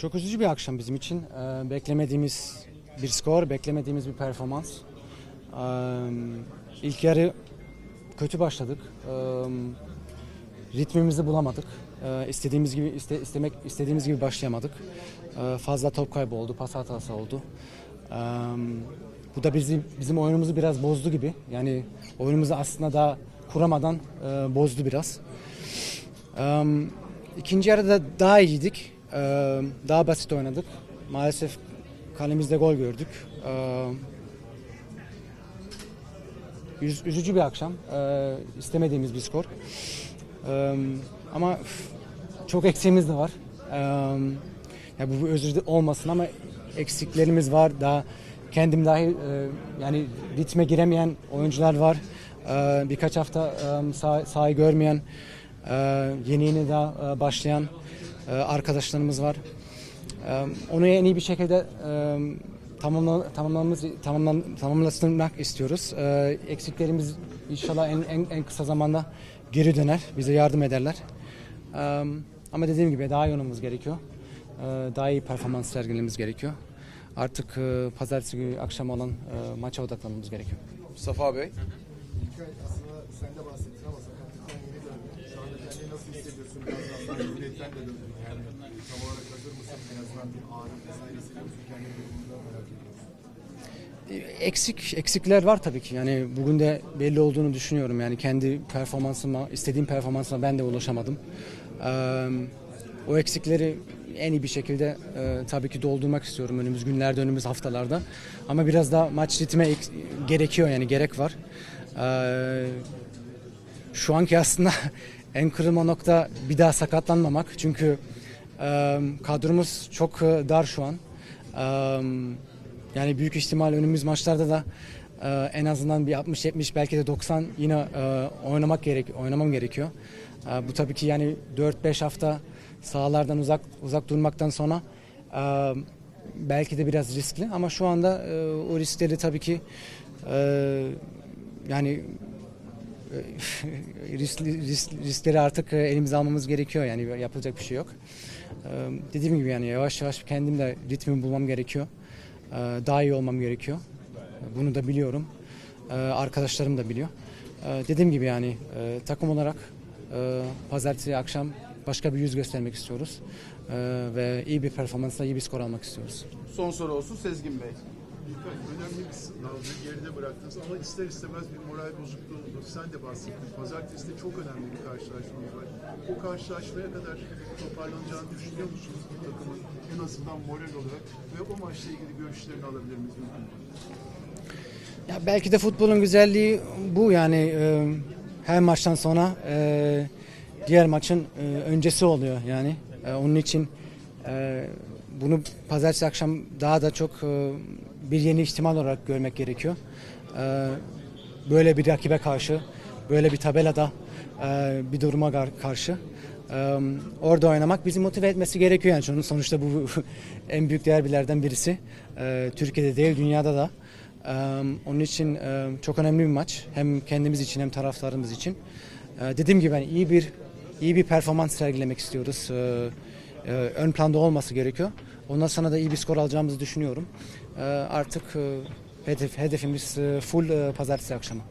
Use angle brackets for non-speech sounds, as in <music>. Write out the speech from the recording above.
Çok üzücü bir akşam bizim için. Ee, beklemediğimiz bir skor, beklemediğimiz bir performans. Ee, ilk yarı kötü başladık. Ee, ritmimizi bulamadık. Ee, istediğimiz gibi iste, istemek istediğimiz gibi başlayamadık. Ee, fazla top kaybı oldu, pas hatası oldu. Ee, bu da bizim bizim oyunumuzu biraz bozdu gibi. Yani oyunumuzu aslında daha kuramadan e, bozdu biraz. Ee, ikinci yarıda daha iyiydik. Ee, daha basit oynadık. Maalesef kalemizde gol gördük. Ee, üz- üzücü bir akşam. Ee, istemediğimiz bir skor. Ee, ama üf, çok eksiğimiz de var. Ee, ya bu, bu özür de- olmasın ama eksiklerimiz var. Daha kendim dahi e, yani ritme giremeyen oyuncular var. Ee, birkaç hafta e, sah- sahayı görmeyen, e, yeni yeni daha e, başlayan arkadaşlarımız var. E, onu en iyi bir şekilde tamamla, tamamlamamız, tamamlan, tamamlasınmak istiyoruz. E, eksiklerimiz inşallah en, en, en kısa zamanda geri döner, bize yardım ederler. Ama dediğim gibi daha iyi oynamamız gerekiyor. Daha iyi performans sergilememiz gerekiyor. Artık e, pazartesi günü akşam olan e, maça odaklanmamız gerekiyor. Mustafa Bey. Aslında sen de bahsettin ama sakatlıktan yeni döndün. Şu anda kendini nasıl hissediyorsun? Biraz Cumhuriyet'ten de döndün. Yani tam olarak hazır mısın? En azından bir ağrı vesaire hissediyor musun? Kendi durumunda merak ediyorsun. Eksik eksikler var tabii ki. Yani bugün de belli olduğunu düşünüyorum. Yani kendi performansıma, istediğim performansıma ben de ulaşamadım. Ee, o eksikleri en iyi bir şekilde e, tabii ki doldurmak istiyorum önümüz günlerde, önümüz haftalarda. Ama biraz daha maç ritme ek- gerekiyor yani gerek var. Ee, şu anki aslında <laughs> en kırılma nokta bir daha sakatlanmamak. Çünkü e, kadromuz çok dar şu an. E, yani büyük ihtimal önümüz maçlarda da e, en azından bir 60-70 belki de 90 yine e, oynamak gerek oynamam gerekiyor. E, bu tabii ki yani 4-5 hafta sahalardan uzak uzak durmaktan sonra e, belki de biraz riskli ama şu anda e, o riskleri tabii ki e, yani <laughs> riskli, risk, riskleri artık e, elimize almamız gerekiyor yani yapılacak bir şey yok. Ee, Dediğim gibi yani yavaş yavaş kendim de ritmimi bulmam gerekiyor. Daha iyi olmam gerekiyor. Bunu da biliyorum. Arkadaşlarım da biliyor. Dediğim gibi yani e, takım olarak e, pazartesi akşam başka bir yüz göstermek istiyoruz. Ve iyi bir performansla iyi bir skor almak istiyoruz. Son soru olsun Sezgin Bey. Önemli bir sınavı geride bıraktınız ama ister istemez bir moral bozukluğu oldu. Sen de bahsettin. Pazartesi de çok önemli bir karşılaşmamız var. O karşılaşmaya kadar toparlanacağını düşünüyor musunuz bu takımın? En azından moral olarak ve o maçla ilgili görüşlerini alabilir miyiz? Ya belki de futbolun güzelliği bu yani e, her maçtan sonra e, diğer maçın e, öncesi oluyor yani. E, onun için e, bunu pazartesi akşam daha da çok e, bir yeni ihtimal olarak görmek gerekiyor. E, böyle bir rakibe karşı, böyle bir tabelada e, bir duruma karşı e, orada oynamak bizi motive etmesi gerekiyor yani. Çünkü sonuçta bu <laughs> en büyük derbilerden birisi. E, Türkiye'de değil, dünyada da. Ee, onun için e, çok önemli bir maç. Hem kendimiz için hem taraftarımız için. Ee, dediğim gibi yani iyi bir iyi bir performans sergilemek istiyoruz. Ee, e, ön planda olması gerekiyor. Ondan sonra da iyi bir skor alacağımızı düşünüyorum. Ee, artık e, hedef hedefimiz e, full e, pazartesi akşamı.